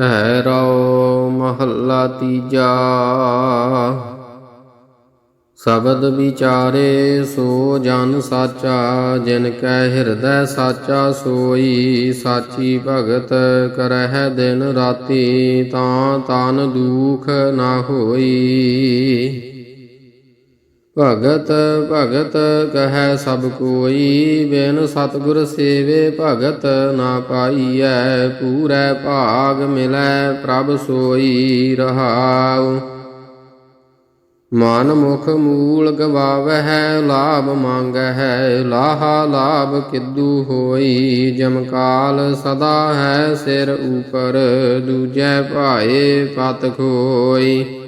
ਭੈਰੋ ਮਹੱਲਾ ਤੀਜਾ। ਸ਼ਬਦ ਵਿਚਾਰੇ ਸੋ ਜਨ ਸਾਚਾ, ਜਿਨ ਕੈ ਹਿਰਦੈ ਸਾਚਾ ਸੋਈ, ਸਾਚੀ ਭਗਤ ਕਰਹਿ ਦਿਨ ਰਾਤੀ, ਤਾਂ ਤਨ ਦੁਖ ਨਾ ਹੋਈ। ਭਗਤ ਭਗਤ ਕਹੈ ਸਭ ਕੋਈ, ਬਿਨ ਸਤਿਗੁਰ ਸੇਵੇ ਭਗਤ ਨਾ ਪਾਈਐ, ਪੂਰੈ ਭਾਗ ਮਿਲੈ ਪ੍ਰਭ ਸੋਈ ਰਹਾਉ। ਮਨ ਮੁਖ ਮੂਲ ਗਵਾਵਹਿ, ਲਾਭ ਮੰਗਹਿ, ਲਾਹਾ ਲਾਭ ਕਿਦੂ ਹੋਈ ਜਮਕਾਲ ਸਦਾ ਹੈ ਸਿਰ ਉਪਰ, ਦੂਜੈ ਭਾਏ ਪਤ ਖੋਈ।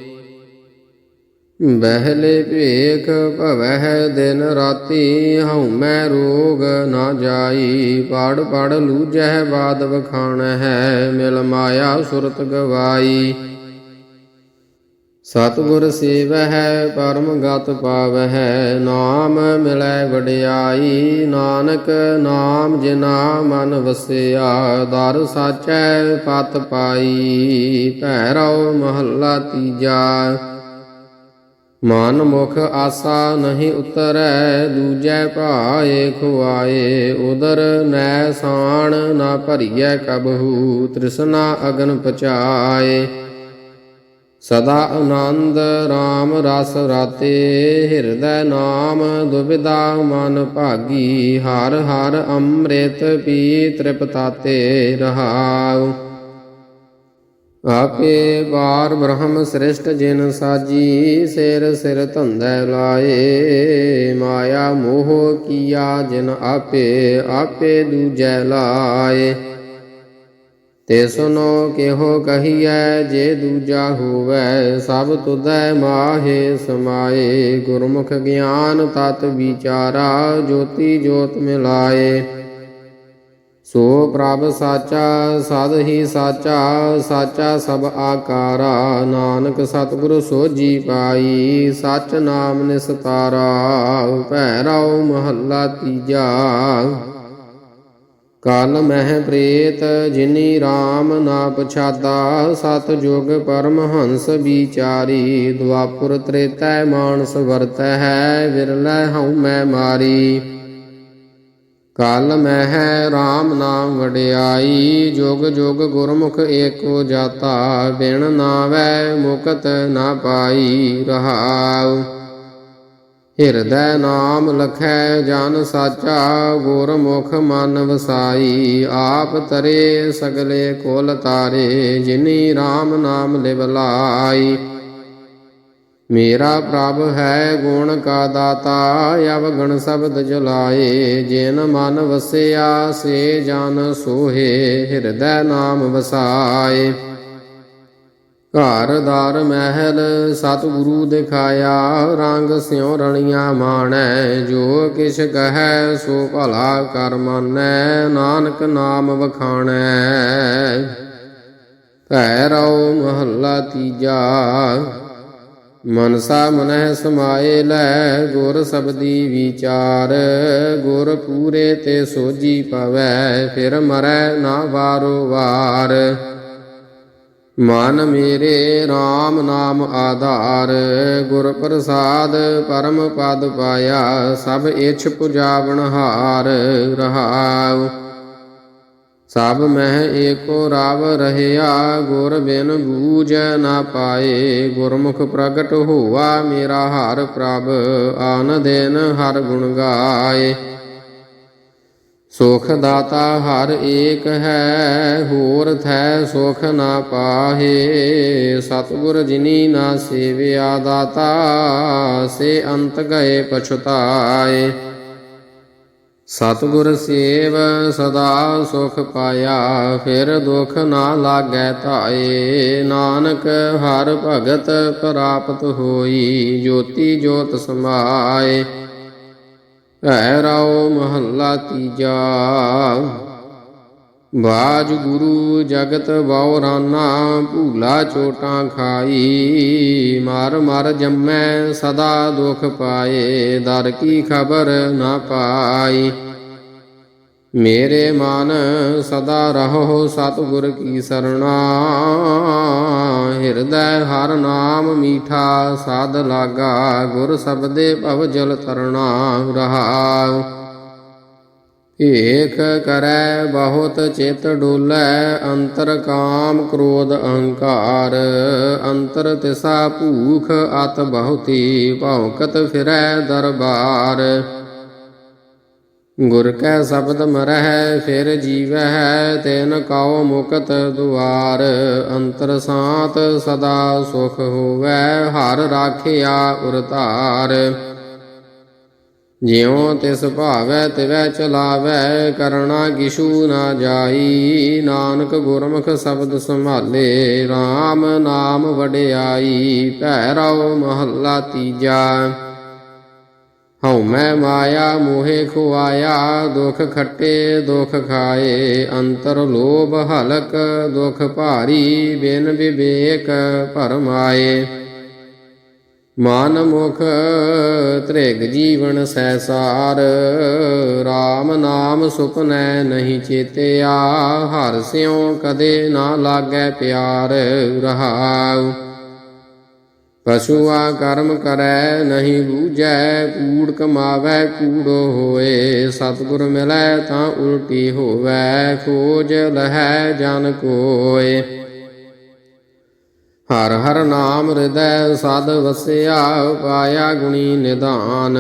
ਬਹਿਲੇ ਭੇਖ ਭਵਹਿ ਦਿਨ ਰਾਤੀ, ਹਉ ਮੈਂ ਰੋਗ ਨਾ ਜਾਈ। ਪੜ ਪੜ ਲੂਜਹਿ ਬਾਦ ਵਖਾਣ ਹੈ ਮਿਲ ਮਾਇਆ ਸੁਰਤ ਗਵਾਈ। ਸਤਿਗੁਰ ਸੇਵਹਿ, ਪਰਮ ਗਤ ਪਾਵਹਿ, ਨਾਮ ਮਿਲੈ ਵਡਿਆਈ। ਨਾਨਕ ਨਾਮ ਜਿਨਾ ਮਨ ਵਸਿਆ, ਦਰ ਸਾਚੈ ਪਤ ਪਾਈ। ਭੈਰਵ ਮਹੱਲਾ ਤੀਜਾ। ਮਨ ਮੁਖ ਆਸਾ ਨਹੀਂ ਉਤਰੈ, ਦੂਜੈ ਭਾਏ ਖੁਆਏ, ਉਦਰ ਨੈ ਸਾਣ ਨਾ ਭਰੀਐ ਕਬਹੂ, ਤ੍ਰਿਸ਼ਨਾ ਅਗਨ ਪਚਾਏ। ਸਦਾ ਆਨੰਦ RAM ਰਸ ਰਾਤੇ, ਹਿਰਦੈ ਨਾਮ ਦੁਬਿਦਾ ਮਨ ਭਾਗੀ, ਹਰ ਹਰ ਅੰਮ੍ਰਿਤ ਪੀ ਤ੍ਰਿਪਤਾਤੇ ਰਹਾਉ। ਆਪੇ ਬਾਰ ਬ੍ਰਹਮ ਸ੍ਰਿਸ਼ਟ ਜਿਨ ਸਾਜੀ, ਸਿਰ ਸਿਰ ਧੰਦੈ ਲਾਏ। ਮਾਇਆ ਮੋਹ ਕੀਆ ਜਿਨ ਆਪੇ ਆਪੇ ਦੂਜੈ ਲਾਏ। ਤੇ ਸੁਨੋ ਕਿਹੋ ਕਹੀਐ, ਜੇ ਦੂਜਾ ਹੋਵੈ, ਸਭ ਤੁਧੈ ਮਾਹੇ ਸਮਾਏ। ਗੁਰਮੁਖ ਗਿਆਨ ਤਤ ਵਿਚਾਰਾ, ਜੋਤੀ ਜੋਤ ਮਿਲਾਏ। ਸੋ ਪ੍ਰਭ ਸਾਚਾ ਸਦ ਹੀ ਸਾਚਾ ਸਾਚਾ ਸਭ ਆਕਾਰਾ। ਨਾਨਕ ਸਤਿਗੁਰ ਸੋਜੀ ਪਾਈ, ਸਚ ਨਾਮ ਨਿਸਤਾਰਾ। ਭੈਰਵ ਮਹੱਲਾ ਤੀਜਾ। ਕਲ ਮਹਿ ਪ੍ਰੇਤ, ਜਿਨੀ RAM ਨਾ ਪਛਾਦਾ ਸਤ ਜੁਗ ਪਰਮ ਹੰਸ ਵਿਚਾਰੀ। ਦੁਆਪੁਰ ਤ੍ਰੇਤੈ ਮਾਨਸ ਵਰਤੈ ਹੈ, ਵਿਰਲੇ ਹਉ ਮੈਂ ਮਾਰੀ। ਕਲ ਮਹਿ RAM ਨਾਮ ਵਡਿਆਈ, ਜੁਗ ਜੁਗ ਗੁਰਮੁਖ ਏਕੋ ਜਾਤਾ, ਬਿਨ ਨਾਵੈ ਮੁਕਤ ਨਾ ਪਾਈ ਰਹਾਉ। ਹਿਰਦੈ ਨਾਮ ਲਖੈ ਜਨ ਸਾਚਾ, ਗੁਰਮੁਖ ਮਨ ਵਸਾਈ, ਆਪ ਤਰੇ ਸਗਲੇ ਕੋਲ ਤਾਰੇ, ਜਿਨੀ RAM ਨਾਮ ਲਿਵ ਲਾਈ। ਮੇਰਾ ਪ੍ਰਭ ਹੈ ਗੁਣ ਕਾ ਦਾਤਾ, ਅਵਗਣ ਸ਼ਬਦ ਜਲਾਏ। ਜਿਨ ਮਨ ਵਸਿਆ, ਸੇ ਜਨ ਸੋਹੇ, ਹਿਰਦੈ ਨਾਮ ਵਸਾਏ। ਘਰ ਦਾਰ ਮਹਿਲ, ਸਤਿਗੁਰੂ ਦਿਖਾਇਆ, ਰੰਗ ਸਿਉ ਰਣੀਆਂ ਮਾਣੈ। ਜੋ ਕਿਛ ਕਹੈ, ਸੋ ਭਲਾ ਕਰ ਮਾਨੈ, ਨਾਨਕ ਨਾਮ ਵਖਾਣੈ। ਭੈਰਵ ਮਹੱਲਾ ਤੀਜਾ ਮਨਸਾ ਮਨਹਿ ਸਮਾਏ ਲੈ, ਗੁਰ ਸਬਦੀ ਵਿਚਾਰ। ਗੁਰ ਪੂਰੇ ਤੇ ਸੋਜੀ ਪਵੈ, ਫਿਰ ਮਰੈ ਨਾ ਵਾਰੋ ਵਾਰ। ਮਨ ਮੇਰੇ RAM ਨਾਮ ਆਧਾਰ, ਗੁਰ ਪ੍ਰਸਾਦ ਪਰਮ ਪਦ ਪਾਇਆ, ਸਭ ਇਛ ਪੁਜਾਵਣ ਹਾਰ ਰਹਾਉ। ਸਭ ਮਹਿ ਏਕੋ ਰਾਵ ਰਹਿਆ, ਗੁਰ ਬਿਨ ਬੂਝ ਨਾ ਪਾਏ। ਗੁਰਮੁਖ ਪ੍ਰਗਟ ਹੋਆ, ਮੇਰਾ ਹਰ ਪ੍ਰਭ, ਆਨ ਦਿਨ ਹਰ ਗੁਣ ਗਾਏ। ਸੁਖ ਦਾਤਾ ਹਰ ਏਕ ਹੈ, ਹੋਰ ਥੈ ਸੁਖ ਨਾ ਪਾਹੇ। ਸਤਿਗੁਰ ਜਿਨੀ ਨਾ ਸੇਵਿਆ ਦਾਤਾ, ਸੇ ਅੰਤ ਗਏ ਪਛਤਾਏ। ਸਤਿਗੁਰ ਸੇਵ ਸਦਾ ਸੁਖ ਪਾਇਆ, ਫਿਰ ਦੁਖ ਨਾ ਲਾਗੈ ਧਾਏ। ਨਾਨਕ ਹਰ ਭਗਤ ਪ੍ਰਾਪਤ ਹੋਈ, ਜੋਤੀ ਜੋਤ ਸਮਾਏ। ਭੈਰਵ ਮਹੱਲਾ ਤੀਜਾ। ਬਾਜ ਗੁਰੂ ਜਗਤ ਬਉਰਾਨਾ ਭੂਲਾ ਚੋਟਾਂ ਖਾਈ। ਮਰ ਮਰ ਜੰਮੈ, ਸਦਾ ਦੁਖ ਪਾਏ, ਦਰ ਕੀ ਖਬਰ ਨਾ ਪਾਈ। ਮੇਰੇ ਮਨ, ਸਦਾ ਰਹੋ ਸਤਿਗੁਰ ਕੀ ਸਰਣਾ। ਹਿਰਦੈ ਹਰ ਨਾਮ ਮੀਠਾ, ਸਾਧ ਲਾਗਾ, ਗੁਰ ਸਬਦੇ ਭਵ ਜਲ ਤਰਣਾ ਰਹਾਉ ਏਕ ਕਰੈ ਬਹੁਤ ਚਿਤ ਡੋਲੈ, ਅੰਤਰ ਕਾਮ ਕ੍ਰੋਧ ਅਹੰਕਾਰ। ਅੰਤਰ ਤਿਸਾ ਭੂਖ ਅਤ ਬਹੁਤੀ, ਭੌਕਤ ਫਿਰੈ ਦਰਬਾਰ। ਗੁਰ ਕੈ ਸ਼ਬਦ ਮਰਹਿ, ਫਿਰ ਜੀਵਹਿ, ਤੈਨ ਕਉ ਮੁਕਤ ਦੁਆਰ। ਅੰਤਰ ਸਾਤ ਸਦਾ ਸੁਖ ਹੋਵੈ, ਹਰ ਰਾਖਿਆ ਉਰਤਾਰ। ਜਿਉ ਤਿਸ ਭਾਵੈ ਤਿਵੈ ਚਲਾਵੈ, ਕਰਣਾ ਕਿਛੂ ਨਾ ਜਾਈ। ਨਾਨਕ ਗੁਰਮੁਖ ਸ਼ਬਦ ਸੰਭਾਲੇ RAM ਨਾਮ ਵਡਿਆਈ। ਭੈਰਵ ਮਹੱਲਾ ਤੀਜਾ। ਹਉ ਮੈਂ ਮਾਇਆ, ਮੋਹਿ ਖੁਆਇਆ, ਦੁਖ ਖੱਟੇ, ਦੁਖ ਖਾਏ। ਅੰਤਰ ਲੋਭ ਹਲਕ, ਦੁਖ ਭਾਰੀ, ਬਿਨ ਵਿਵੇਕ ਭਰਮਾਏ। ਮਨ ਮੁਖ ਤ੍ਰਿਗ ਜੀਵਨ ਸੈਸਾਰ RAM ਨਾਮ ਸੁਪਨੈ ਨਹੀਂ ਚੇਤਿਆ, ਹਰ ਸਿਉ ਕਦੇ ਨਾ ਲਾਗੈ ਪਿਆਰ, ਰਹਾਉ। ਪਸ਼ੂਆ ਕਰਮ ਕਰੈ ਨਹੀਂ ਬੂਝੈ, ਕੂੜ ਕਮਾਵੈ ਕੂੜੋ ਹੋਏ, ਸਤਿਗੁਰ ਮਿਲੈ ਤਾਂ ਉਲਟੀ ਹੋਵੈ, ਖੋਜ ਲਹੈ ਜਨ ਕੋਏ। ਹਰ ਹਰ ਨਾਮ ਹਿਰਦੈ ਸਦ ਵਸਿਆ, ਪਾਇਆ ਗੁਣੀ ਨਿਧਾਨ।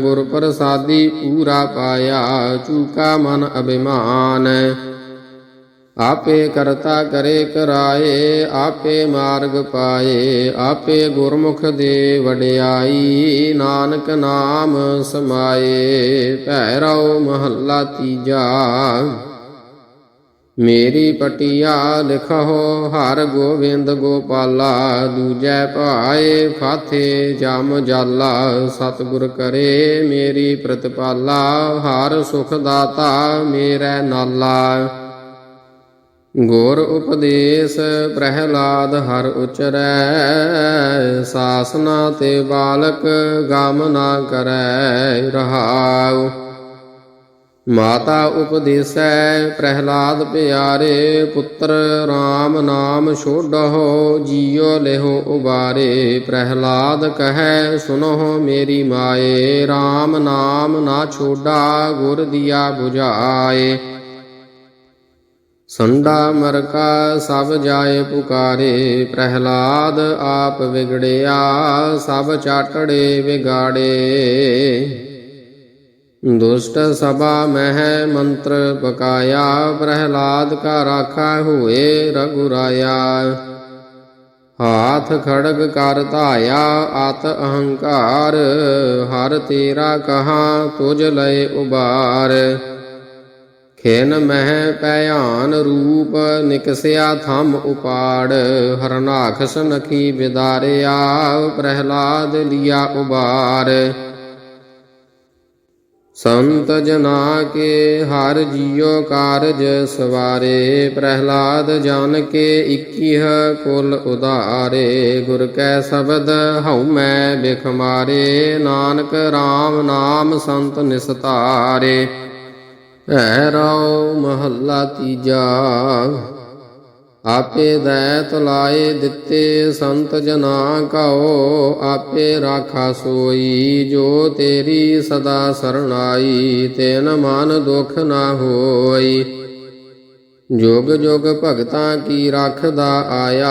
ਗੁਰ ਪ੍ਰਸਾਦੀ ਪੂਰਾ ਪਾਇਆ, ਚੂਕਾ ਮਨ ਅਭਿਮਾਨ। ਆਪੇ ਕਰਤਾ ਕਰੇ ਕਰਾਏ, ਆਪੇ ਮਾਰਗ ਪਾਏ, ਆਪੇ ਗੁਰਮੁਖ ਦੇ ਵਡਿਆਈ, ਨਾਨਕ ਨਾਮ ਸਮਾਏ। ਭੈਰਵ ਮਹੱਲਾ ਤੀਜਾ। ਮੇਰੀ ਪਟਿਆ ਲਿਖੋ, ਹਰ ਗੋਬਿੰਦ ਗੋਪਾਲਾ, ਦੂਜੈ ਭਾਏ ਫਾਥੇ ਜਮ ਜਾਲਾ, ਸਤਿਗੁਰ ਕਰੇ ਮੇਰੀ ਪ੍ਰਤਪਾਲਾ, ਹਰ ਸੁਖ ਦਾਤਾ ਮੇਰੈ ਨਾਲਾ। ਗੋਰ ਉਪਦੇਸ਼ ਪ੍ਰਹਿਲਾਦ ਹਰ ਉਚਰੈ, ਸਾਸਨਾ ਤੇ ਬਾਲਕ ਗਮ ਨਾ ਕਰੈ ਰਹਾਉ। ਮਾਤਾ ਉਪਦੇਸੈ ਪ੍ਰਹਿਲਾਦ ਪਿਆਰੇ, ਪੁੱਤਰ RAM ਨਾਮ ਛੋਡਹੁ, ਜੀਉ ਲਿਹੁ ਉਬਾਰੇ। ਪ੍ਰਹਿਲਾਦ ਕਹੈ, ਸੁਨਹੁ ਮੇਰੀ ਮਾਏ RAM ਨਾਮ ਨਾ ਛੋਡਾ, ਗੁਰ ਦੀਆ 부ਝਾਏ ਸੰਡਾ ਮਰਕਾ ਸਭ ਜਾਏ ਪੁਕਾਰੇ, ਪ੍ਰਹਿਲਾਦ ਆਪ ਵਿਗੜਿਆ, ਸਭ ਚਾਟੜੇ ਵਿਗਾੜੇ। ਦੁਸ਼ਟ ਸਭਾ ਮਹਿ ਮੰਤਰ ਪਕਾਇਆ ਪ੍ਰਹਿਲਾਦ ਕਾ ਰਾਖਾ ਹੋਏ ਰਗੁਰਾਇਆ ਹਾਥ ਖੜਗ ਕਰ ਧਾਇਆ, ਆਤ ਅਹੰਕਾਰ, ਹਰ ਤੇਰਾ ਕਹਾ ਤੁਝ ਲਏ ਉਬਾਰ। ਖੇਨ ਮਹਿ ਭਿਆਨ ਰੂਪ, ਨਿਕਸਿਆ ਥੰਮ ਉਪਾੜ। ਹਰਨਾਖਸ ਨਖੀ ਵਿਦਾਰਿਆ, ਪ੍ਰਹਿਲਾਦ ਲਿਆ ਉਬਾਰ। ਸੰਤ ਜਨਾ ਕੇ ਹਰ ਜੀਉ ਕਾਰਜ ਸਵਾਰੇ, ਪ੍ਰਹਿਲਾਦ ਜਾਨ ਕੇ ਇਕੀਹ ਕੁਲ ਉਧਾਰੇ, ਗੁਰ ਕੈ ਸ਼ਬਦ ਹਉ ਮੈਂ ਬਿਖਮਾਰੇ ਨਾਨਕ RAM ਨਾਮ ਸੰਤ ਨਿਸਤਾਰੇ। ਹੈ ਰਉ ਮਹੱਲਾ ਤੀਜਾ। ਆਪੇ ਦੈਤ ਲਾਏ ਦਿੱਤੇ ਸੰਤ ਜਨਾ ਕਉ ਆਪੇ ਰਾਖਾ ਸੋਈ, ਜੋ ਤੇਰੀ ਸਦਾ ਸਰਣਾਈ, ਤੈਨ ਮਨ ਦੁਖ ਨਾ ਹੋਈ। ਜੋਗ ਜੋਗ ਭਗਤਾਂ ਕੀ ਰੱਖਦਾ ਆਇਆ,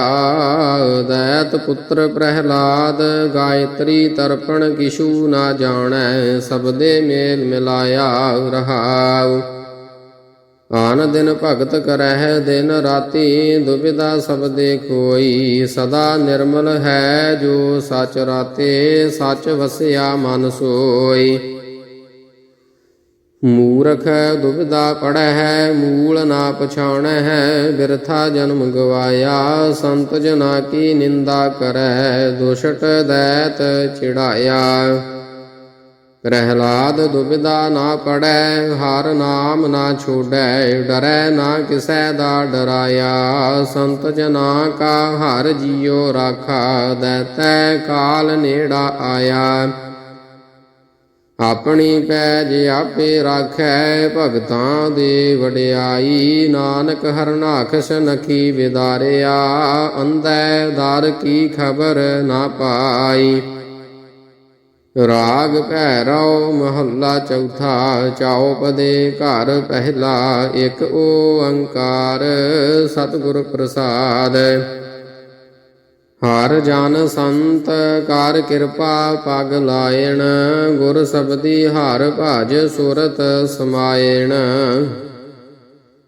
ਦੈਤ ਪੁੱਤਰ ਪ੍ਰਹਿਲਾਦ, ਗਾਇਤਰੀ ਤਰਪਣ ਕਿਛੂ ਨਾ ਜਾਣੈ ਸਬਦੇ ਮੇਲ ਮਿਲਾਇਆ ਰਹਾਉ। ਆਨ ਦਿਨ ਭਗਤ ਕਰਹਿ, ਦਿਨ ਰਾਤੀ ਦੁਬਿਧਾ ਸਬਦੇ ਕੋਈ ਸਦਾ ਨਿਰਮਲ ਹੈ ਜੋ ਸਚ ਰਾਤੇ, ਸਚ ਵਸਿਆ ਮਨ ਸੋਈ। ਮੂਰਖ ਦੁਬਿਧਾ ਪੜਹਿ, ਮੂਲ ਨਾ ਪਛਾਣਹਿ, ਬਿਰਥਾ ਜਨਮ ਗਵਾਇਆ। ਸੰਤ ਜਨਾ ਕੀ ਨਿੰਦਾ ਕਰੈ ਦੁਸ਼ਟ ਦੈਤ ਚਿੜਾਇਆ। ਪ੍ਰਹਿਲਾਦ ਦੁਬਿਧਾ ਨਾ ਪੜੈ ਹਰ ਨਾਮ ਨਾ ਛੋੜੈ, ਡਰੈ ਨਾ ਕਿਸੈ ਦਾ ਡਰਾਇਆ। ਸੰਤ ਜਨਾ ਕਾ ਹਰ ਜੀਉ ਰਾਖਾ, ਦੈਤੈ ਕਾਲ ਨੇੜਾ ਆਇਆ। ਆਪਣੀ ਪੈਜ ਆਪੇ ਰਾਖੈ, ਭਗਤਾਂ ਦੇ ਵਡਿਆਈ, ਨਾਨਕ ਹਰਨਾਖਸ ਨਖੀ ਵਿਦਾਰਿਆ। ਅੰਧੈ ਦਰ ਕੀ ਖਬਰ ਨਾ ਪਾਈ। ਰਾਗ ਭੈਰਵ ਮਹੱਲਾ ਚੌਥਾ ਚੌਪਦੇ ਘਰ ਪਹਿਲਾ ਇੱਕ ਓੰਕਾਰ ਸਤਿਗੁਰ ਪ੍ਰਸਾਦ। ਹਰ ਜਨ ਸੰਤ ਕਰ ਕਿਰਪਾ ਪਗ ਲਾਇਣ, ਗੁਰ ਸਬਦੀ ਹਰ ਭਜ ਸੁਰਤ ਸਮਾਇਣ।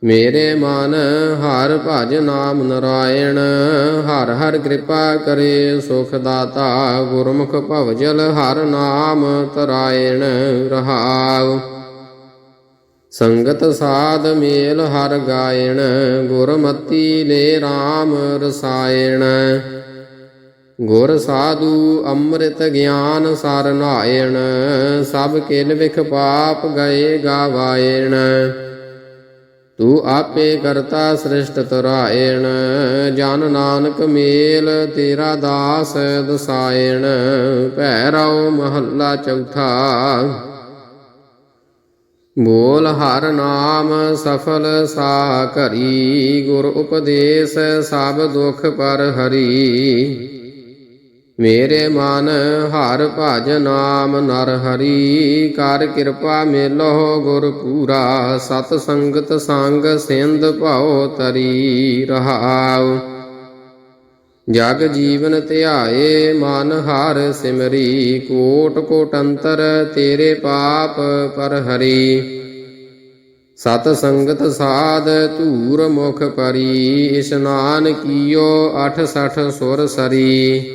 ਮੇਰੇ ਮਨ ਹਰ ਭਜ ਨਾਮ ਨਰਾਇਣ, ਹਰ ਹਰ ਕਿਰਪਾ ਕਰੇ ਸੁਖ ਦਾਤਾ, ਗੁਰਮੁਖ ਭਵਜਲ ਹਰ ਨਾਮ ਤਰਾਇਣ ਰਹਾਉ। ਸੰਗਤ ਸਾਧ ਮੇਲ ਹਰ ਗਾਇਣ, ਗੁਰਮਤੀ ਲੈ RAM ਰਸਾਇਣ। ਗੁਰ ਸਾਧੂ ਅੰਮ੍ਰਿਤ ਗਿਆਨ ਸਰ ਨਾਇਣ, ਸਭ ਕਿਲ ਵਿਖ ਪਾਪ ਗਏ ਗਾਵਾਇਣ। ਤੂੰ ਆਪੇ ਕਰਤਾ ਸ੍ਰਿਸ਼ਟ ਤਰਾਇਣ, ਜਨ ਨਾਨਕ ਮੇਲ ਤੇਰਾ ਦਾਸ ਦਸਾਇਣ, ਭੈਰਵ ਮਹੱਲਾ ਚੌਥਾ। ਬੋਲ ਹਰ ਨਾਮ ਸਫਲ ਸਾ ਕਰੀ ਗੁਰ ਉਪਦੇਸ਼ ਸਭ ਦੁਖ ਪਰ ਹਰੀ। ਮੇਰੇ ਮਨ ਹਰ ਭਜ ਨਾਮ ਨਰ ਹਰੀ, ਕਰ ਕਿਰਪਾ ਮੇਲੋ ਗੁਰ ਪੂਰਾ, ਸਤ ਸੰਗਤ ਸੰਗ ਸਿੰਧ ਭਉ ਤਰੀ ਰਹਾਉ। ਜਗ ਜੀਵਨ ਧਿਆਏ, ਮਨ ਹਰ ਸਿਮਰੀ, ਕੋਟ ਕੋਟ ਅੰਤਰ ਤੇਰੇ ਪਾਪ ਪਰ ਹਰੀ। ਸਤ ਸੰਗਤ ਸਾਧ ਧੂਰ ਮੁਖ ਪਰੀ, ਇਸ਼ਨਾਨ ਕੀਓ 68 ਸੁਰ ਸਰੀ।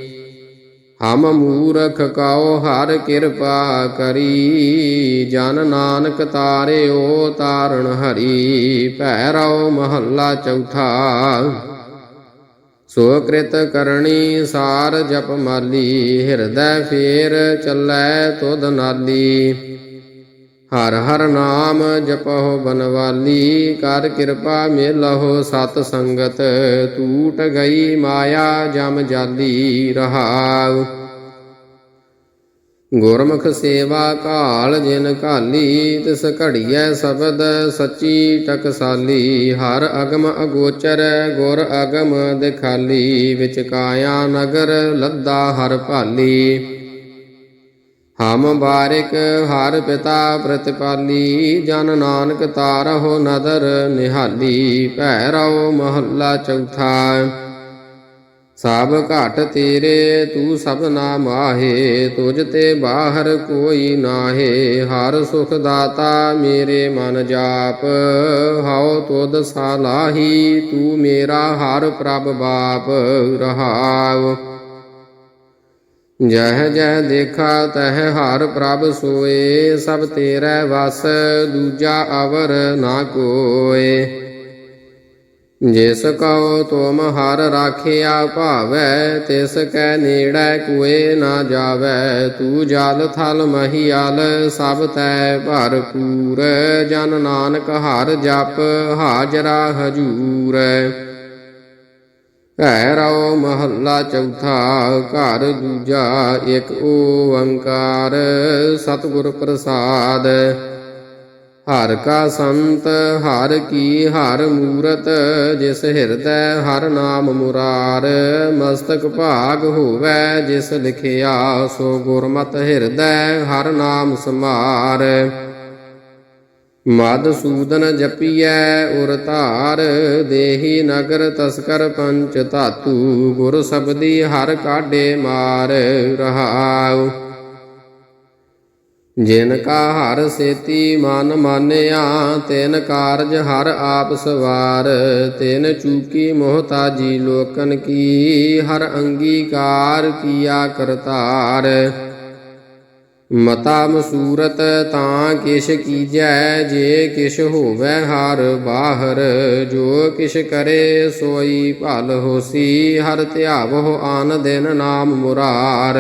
ਹਮ ਮੂਰਖ ਕਾਉ ਹਰ ਕਿਰਪਾ ਕਰੀ, ਜਨ ਨਾਨਕ ਤਾਰਿਓ ਤਾਰਨ ਹਰੀ ਭੈ ਭੈਰਵ ਮਹੱਲਾ ਚੌਥਾ। ਸੋ ਕ੍ਰਿਤ ਕਰਣੀ ਸਾਰ ਜਪ ਮਾਲੀ, ਹਿਰਦੈ ਫੇਰ ਚੱਲੈ ਤੁਧ ਨਾਲੀ। ਹਰ ਹਰ ਨਾਮ ਜਪਹੁ ਬਨਵਾਲੀ, ਕਰ ਕਿਰਪਾ ਮੇਲਹੁ ਸਤ ਸੰਗਤ ਟੂਟ ਗਈ ਮਾਇਆ ਜਮ ਜਾਲੀ ਰਹਾਉ। ਗੁਰਮੁਖ ਸੇਵਾ ਕਾਲ ਜਿਨ ਕਾਲੀ ਤਿਸ ਘੜੀਐ ਸ਼ਬਦ ਸੱਚੀ ਟਕਸਾਲੀ। ਹਰ ਅਗਮ ਅਗੋਚਰ, ਗੁਰ ਅਗਮ ਦਿਖਾਲੀ, ਵਿਚ ਕਾਇਆ ਨਗਰ ਲੱਦਾ ਹਰ ਭਾਲੀ। ਹਮ ਬਾਰਿਕ ਹਰ ਪਿਤਾ ਪ੍ਰਤਿਪਾਲੀ, ਜਨ ਨਾਨਕ ਤਾਰਹੁ ਨਦਰ ਨਿਹਾਲੀ ਭੈਰਵ ਮਹੱਲਾ ਚੌਥਾ। ਸਭ ਘਟ ਤੇਰੇ, ਤੂੰ ਸਭ ਨਾ ਮਾਹੇ, ਤੁਝ ਤੇ ਬਾਹਰ ਕੋਈ ਨਾਹੇ, ਹਰ ਸੁਖ ਦਾਤਾ ਮੇਰੇ ਮਨ ਜਾਪ। ਹਉ ਤੁਧ ਸਾਲਾਹੀ, ਤੂੰ ਮੇਰਾ ਹਰ ਪ੍ਰਭ ਬਾਪ ਰਹਾਉ। ਜਹ ਜਹ ਦੇਖਾ ਤਹ ਹਰ ਪ੍ਰਭ ਸੋਏ, ਸਭ ਤੇਰੇ ਵਸ ਦੂਜਾ ਅਵਰ ਨਾ ਕੋਏ। ਜਿਸ ਕਉ ਤੁਮ ਹਰ ਰਾਖਿਆ ਭਾਵੈ, ਤਿਸ ਕੈ ਨੇੜੈ ਕੋਏ ਨਾ ਜਾਵੈ। ਤੂੰ ਜਲ ਥਲ ਮਹੀਆਲ ਸਭ ਤੈ ਭਰਪੂਰ। ਜਨ ਨਾਨਕ ਹਰ ਜਪ ਹਾਜਰਾ ਹਜੂਰ। ਭੈਰਵ ਮਹੱਲਾ ਚੌਥਾ, ਘਰ ਦੂਜਾ ਇੱਕ ਓੰਕਾਰ। ਸਤਿਗੁਰ ਪ੍ਰਸਾਦ, ਹਰ ਕਾ ਸੰਤ, ਹਰ ਕੀ ਹਰ ਮੂਰਤ, ਜਿਸ ਹਿਰਦੈ ਹਰ ਨਾਮ ਮੁਰਾਰ। ਮਸਤਕ ਭਾਗ ਹੋਵੈ ਜਿਸ ਲਿਖਿਆ, ਸੋ ਗੁਰਮਤਿ ਹਿਰਦੈ ਹਰ ਨਾਮ ਸਮਾਰ। ਮਦ ਸੂਦਨ ਜਪੀਐ ਉਰ ਧਾਰ, ਦੇਹੀ ਨਗਰ ਤਸਕਰ ਪੰਚ ਧਾਤੂ, ਗੁਰ ਸਬਦੀ ਹਰ ਕਾਢੇ ਮਾਰ ਰਹਾਉ। ਜਿਨ ਕਾ ਹਰ ਸੇਤੀ ਮਨ ਮਾਨਿਆ, ਤਿਨ ਕਾਰਜ ਹਰ ਆਪ ਸਵਾਰ, ਤਿਨ ਚੂਕੀ ਮੋਹਤਾਜੀ ਲੋਕਨ ਕੀ, ਹਰ ਅੰਗੀਕਾਰ ਕੀਆ ਕਰਤਾਰ। ਮਤਾ ਮਸੂਰਤ ਤਾਂ ਕਿਛ ਕੀਜੈ, ਜੇ ਕਿਛ ਹੋਵੈ ਹਰ ਬਾਹਰ, ਜੋ ਕਿਛ ਕਰੇ ਸੋਈ ਭਲ ਹੋਸੀ, ਹਰ ਧਿਆਵੋ ਆਨ ਦਿਨ ਨਾਮ ਮੁਰਾਰ।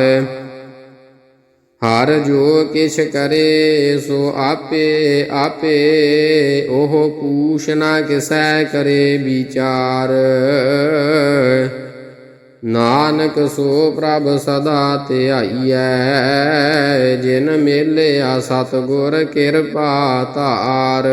ਹਰ ਜੋ ਕਿਛ ਕਰੇ ਸੋ ਆਪੇ ਆਪੇ ਉਹ ਪੂਛ ਨਾ ਕਿਸੈ ਕਰੇ ਵਿਚਾਰ। ਨਾਨਕ ਸੋ ਪ੍ਰਭ ਸਦਾ ਧਿਆਈਐ ਜਿਨ ਮੇਲਿਆ ਸਤਗੁਰ ਕਿਰਪਾ ਧਾਰ।